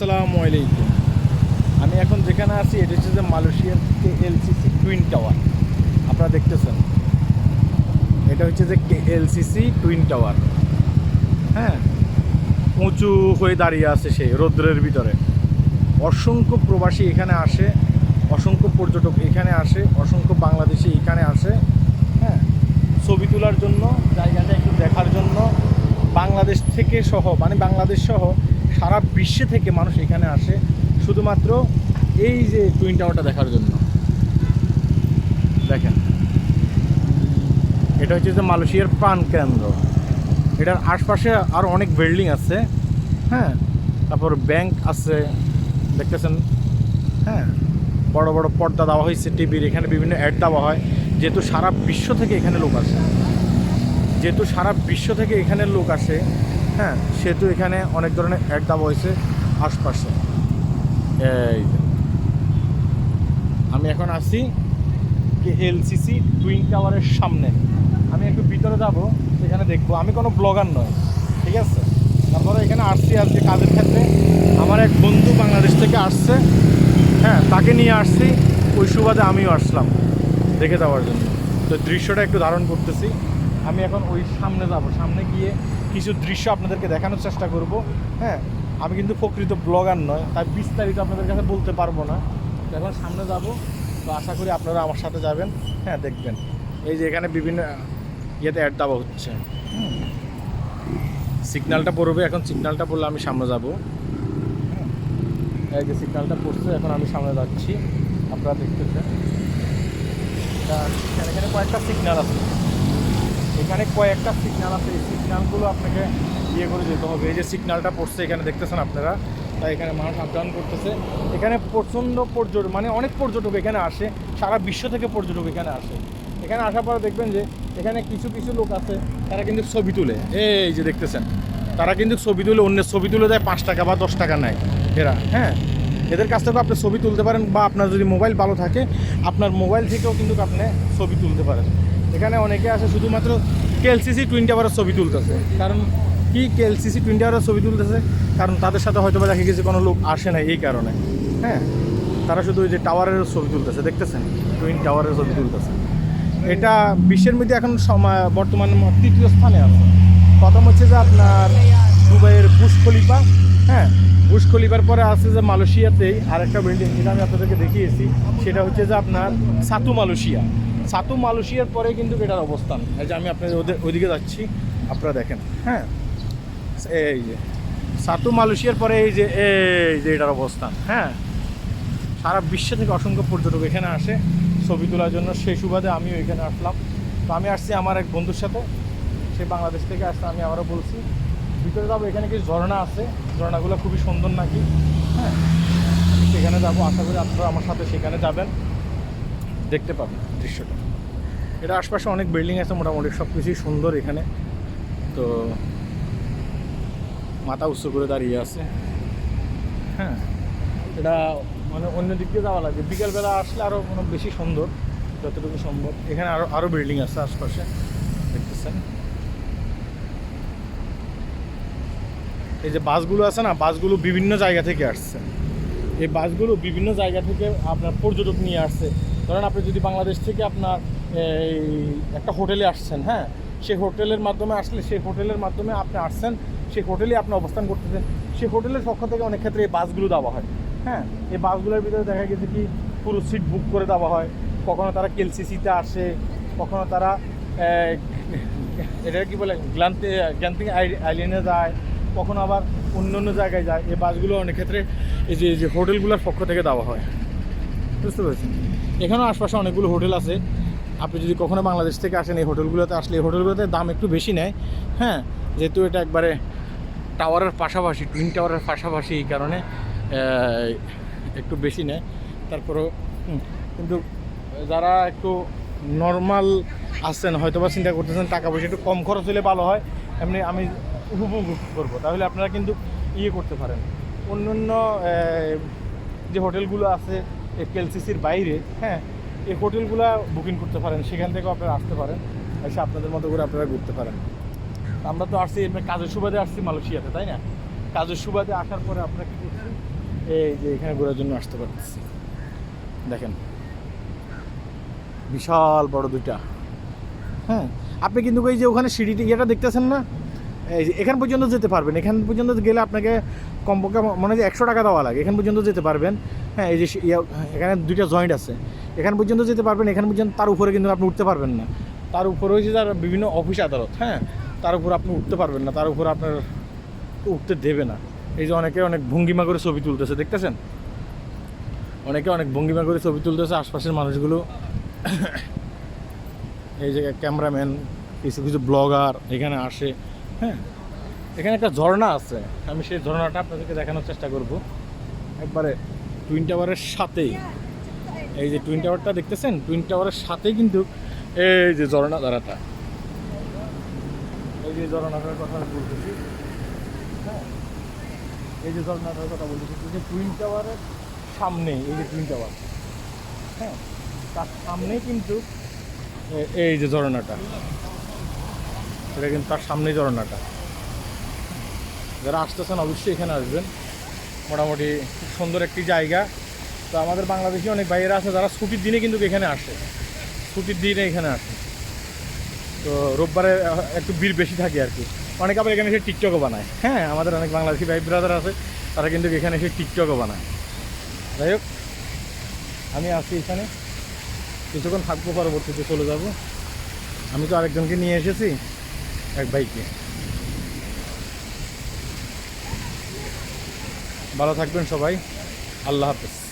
আসসালামু আলাইকুম। আমি এখন যেখানে আছি, এটা হচ্ছে যে মালয়েশিয়ার কে এলসিসি টুইন টাওয়ার। আপনারা দেখতেছেন। এটা হচ্ছে যে কে এলসিসি টুইন টাওয়ার। হ্যাঁ উঁচু হয়ে দাঁড়িয়ে আছে সেই রৌদ্রের ভিতরে। অসংখ্য প্রবাসী এখানে আসে, অসংখ্য পর্যটক এখানে আসে, অসংখ্য বাংলাদেশি এখানে আসে। হ্যাঁ ছবি তোলার জন্য, জায়গাটা একটু দেখার জন্য। বাংলাদেশ থেকে সহ মানে বাংলাদেশ সহ সারা বিশ্বে থেকে মানুষ এখানে আসে শুধুমাত্র এই যে টুইন টাওয়ারটা দেখার জন্য। দেখেন। এটা হচ্ছে যে মালয়েশিয়ার প্রাণ কেন্দ্র। এটার আশপাশে আরও অনেক বিল্ডিং আছে হ্যাঁ? তারপর ব্যাংক আছে, দেখতেছেন? হ্যাঁ? বড় বড় পর্দা দেওয়া হয়েছে টিভির এখানে বিভিন্ন অ্যাড দেওয়া হয়। যেহেতু সারা বিশ্ব থেকে এখানে লোক আসে, যেহেতু সারা বিশ্ব থেকে এখানে লোক আসে হ্যাঁ সেহেতু এখানে অনেক ধরনের অ্যাড দেওয়া হয়েছে আশপাশে। এই আমি এখন আছি এলসিসি টুইন টাওয়ারের সামনে। আমি একটু ভিতরে যাব, সেখানে দেখব। আমি কোনো ব্লগার নয় ঠিক আছে? তারপরে এখানে আসছি আজকে কাজের ক্ষেত্রে। আমার এক বন্ধু বাংলাদেশ থেকে আসছে। হ্যাঁ তাকে নিয়ে আসছি। ওই সুবাদে আমিও আসলাম, দেখে যাওয়ার জন্য। তো দৃশ্যটা একটু ধারণ করতেছি। আমি এখন ওই সামনে যাব। সামনে গিয়ে কিছু দৃশ্য আপনাদেরকে দেখানোর চেষ্টা করব হ্যাঁ? আমি কিন্তু প্রকৃত ব্লগার নয়, তাই বিস্তারিত আপনাদের কাছে বলতে পারব না। এখন সামনে যাব, তো আশা করি আপনারা আমার সাথে যাবেন হ্যাঁ দেখবেন। এই যে এখানে বিভিন্ন ইয়েতে অ্যাড দেওয়া হচ্ছে। সিগন্যালটা পড়বে, এখন সিগন্যালটা পড়লে আমি সামনে যাব। এই যে সিগন্যালটা পড়ছে, এখন আমি সামনে যাচ্ছি। আপনারা দেখতেছেন এখানে কয়েকটা সিগন্যাল আছে। এখানে কয়েকটা সিগনাল আছে। এই সিগনালগুলো আপনাকে ইয়ে করে যেতে হবে। এই যে সিগনালটা পড়ছে এখানে দেখতেছেন আপনারা? তাই এখানে মানুষ আপ ডাউন করতেছে। এখানে প্রচণ্ড পর্যটক মানে অনেক পর্যটক এখানে আসে। সারা বিশ্ব থেকে পর্যটক এখানে আসে। এখানে আসার পরে দেখবেন যে, এখানে কিছু কিছু লোক আছে, তারা কিন্তু ছবি তুলে। এই যে দেখতেছেন, তারা কিন্তু ছবি তুলে, অন্যের ছবি তুলে দেয়, পাঁচ টাকা বা দশ টাকা নেয়। এরা হ্যাঁ? এদের কাছ থেকেও আপনি ছবি তুলতে পারেন বা আপনার যদি মোবাইল ভালো থাকে, আপনার মোবাইল থেকেও কিন্তু আপনি ছবি তুলতে পারেন। এখানে অনেকে আসে শুধুমাত্র কেএলসিসি টুইন টাওয়ারের ছবি তুলতেছে। কারণ কি কেএলসিসি টুইন টাওয়ারের ছবি তুলতেছে? কারণ তাদের সাথে হয়তো বা দেখা গেছে, কোনো লোক আসে না এই কারণে। হ্যাঁ? তারা শুধু ওই যে টাওয়ারের ছবি তুলতেছে, দেখতেছেন? টুইন টাওয়ারের ছবি তুলতেছে। এটা বিশ্বের মধ্যে এখন বর্তমানে তৃতীয় স্থানে আছে। প্রথম হচ্ছে যে আপনার দুবাইয়ের বুশ খলিফা হ্যাঁ? বুশ পরে আছে যে মালয়েশিয়াতেই আরেকটা বিল্ডিং যেটা আমি আপনাদেরকে দেখিয়েছি, সেটা হচ্ছে যে আপনার সাতু মালয়েশিয়া। সাতু মালয়েশিয়ার পরে কিন্তু এটার অবস্থান। এই যে আমি আপনাদের ওদের ওইদিকে যাচ্ছি, আপনারা দেখেন। হ্যাঁ? এই যে সাতু মালয়েশিয়ার পরে এই যে এই যে এটার অবস্থান। হ্যাঁ? সারা বিশ্ব থেকে অসংখ্য পর্যটক এখানে আসে। ছবি তোলার জন্য সেই সুবাদে আমিও এখানে আসলাম। তো আমি আসছি আমার এক বন্ধুর সাথে। সে বাংলাদেশ থেকে আসতে আমি আবারও বলছি। ভিতরে যাব, এখানে কিছু ঝর্ণা আছে। ঝর্ণাগুলো খুবই সুন্দর নাকি? হ্যাঁ সেখানে যাব, আশা করি আপনারা আমার সাথে সেখানে যাবেন। দেখতে পাবেন দৃশ্যটা। এটা আশপাশে অনেক বিল্ডিং আছে মোটামুটি সব কিছুই সুন্দর এখানে। তো মাথা উচ্চ করে দাঁড়িয়ে আছে। হ্যাঁ এটা মানে অন্য দিক দিয়ে যাওয়া লাগে। বিকেলবেলা আসলে আরও মানে বেশি সুন্দর, যতটুকু সম্ভব। এখানে আরও আরও বিল্ডিং আছে আশপাশে। দেখতেছেন। এই যে বাসগুলো আছে না, বাসগুলো বিভিন্ন জায়গা থেকে আসছে। এই বাসগুলো বিভিন্ন জায়গা থেকে আপনার পর্যটক নিয়ে আসছে। ধরেন আপনি যদি বাংলাদেশ থেকে আপনার এই একটা হোটেলে আসছেন হ্যাঁ? সেই হোটেলের মাধ্যমে আসলে, সেই হোটেলের মাধ্যমে আপনি আসছেন, সেই হোটেলে আপনি অবস্থান করতেছেন। সেই হোটেলের পক্ষ থেকে অনেক ক্ষেত্রে এই বাসগুলো দেওয়া হয় হ্যাঁ? এই বাসগুলোর ভিতরে দেখা গেছে কি, পুরো সিট বুক করে দেওয়া হয়। কখনো তারা কেলসিসিতে আসে, কখনো তারা এটা কি বলে, গ্লান্তি গ্যান্তিং আইল্যান্ডে যায় কখনো আবার অন্য অন্য জায়গায় যায়, এই বাসগুলো অনেক ক্ষেত্রে এই যে এই যে হোটেলগুলোর পক্ষ থেকে দেওয়া হয়। বুঝতে পেরেছেন? এখানেও আশপাশে অনেকগুলো হোটেল আছে। আপনি যদি কখনো বাংলাদেশ থেকে আসেন, এই হোটেলগুলোতে আসলে এই হোটেলগুলোতে দাম একটু বেশি নেয়। হ্যাঁ যেহেতু এটা একবারে টাওয়ারের পাশাপাশি, টুইন টাওয়ারের পাশাপাশি এই কারণে একটু বেশি নেয়। তারপরেও কিন্তু যারা একটু নর্মাল আসছেন হয়তো বা চিন্তা করতেছেন টাকা পয়সা একটু কম খরচ হলে ভালো হয়। এমনি আমি উপভোগ করব। তাহলে আপনারা কিন্তু ইয়ে করতে পারেন। অন্য অন্য যে হোটেলগুলো আছে কেলসিসির বাইরে হ্যাঁ এই হোটেলগুলো বুকিং করতে পারেন। সেখান থেকেও আপনারা আসতে পারেন। এসে আপনাদের মতো করে আপনারা ঘুরতে পারেন। আমরা তো আসছি, এমনি কাজের সুবাদে আসছি মালয়েশিয়াতে, তাই না? কাজের সুবাদে আসার পরে আমরা কি এই যে এখানে ঘোরার জন্য আসতে পারতেছি। দেখেন। বিশাল বড় দুইটা। হ্যাঁ আপনি কিন্তু ওই যে ওখানে সিঁড়িটি ইয়েটা দেখতেছেন না? এখান পর্যন্ত যেতে পারবেন। এখান পর্যন্ত গেলে আপনাকে কমপক্ষে মনে হয় একশো টাকা দেওয়া লাগে। এখান পর্যন্ত যেতে পারবেন। হ্যাঁ এই যে এখানে দুইটা জয়েন্ট আছে। এখান পর্যন্ত যেতে পারবেন। এখান পর্যন্ত তার উপরে কিন্তু আপনি উঠতে পারবেন না। তার উপরে হয়েছে তার বিভিন্ন অফিস আদালত হ্যাঁ তার উপর আপনি উঠতে পারবেন না। তার উপর আপনার উঠতে দেবে না। এই যে অনেকে অনেক ভঙ্গিমা করে ছবি তুলতেছে, দেখতেছেন? অনেকে অনেক ভঙ্গিমা করে ছবি তুলতেছে। আশপাশের মানুষগুলো এই জায়গায় ক্যামেরাম্যান, কিছু কিছু ব্লগার এখানে আসে হ্যাঁ? এখানে একটা ঝর্ণা আছে। আমি সেই ঝর্ণাটা আপনাদেরকে দেখানোর চেষ্টা করব। একবারে টুইন টাওয়ারের সাথেই। এই যে টুইন টাওয়ারটা দেখতেছেন? টুইন টাওয়ারের সাথেই কিন্তু এই যে ঝর্ণা ধারাটা এই যে ঝর্ণাটার কথা বলতেছি। হ্যাঁ? এই যে ঝর্ণাটার কথা বলতেছি। এই যে টুইন টাওয়ারের সামনে এই যে টুইন টাওয়ার হ্যাঁ? তার সামনেই কিন্তু এই যে ঝরনাটা এটা কিন্তু তার সামনেই ঝরনাটা যারা আসতেছেন অবশ্যই এখানে আসবেন। মোটামুটি সুন্দর একটি জায়গা। তো আমাদের বাংলাদেশি অনেক বাইরে আছে, যারা ছুটির দিনে কিন্তু এখানে আসে। ছুটির দিনে এখানে আসে। তো রোববারে একটু ভিড় বেশি থাকে আর কি। অনেকে আবার এখানে এসে টিকটকও বানায়। হ্যাঁ আমাদের অনেক বাংলাদেশি ভাই ব্রাদার আছে, তারা কিন্তু এখানে এসে টিকটকও বানায়। যাই হোক, আমি আছি এখানে। কিছুক্ষণ থাকব পরবর্তীতে চলে যাব, আমি তো আরেকজনকে নিয়ে এসেছি, এক ভাইকে। ভালো থাকবেন সবাই। আল্লাহ হাফেজ।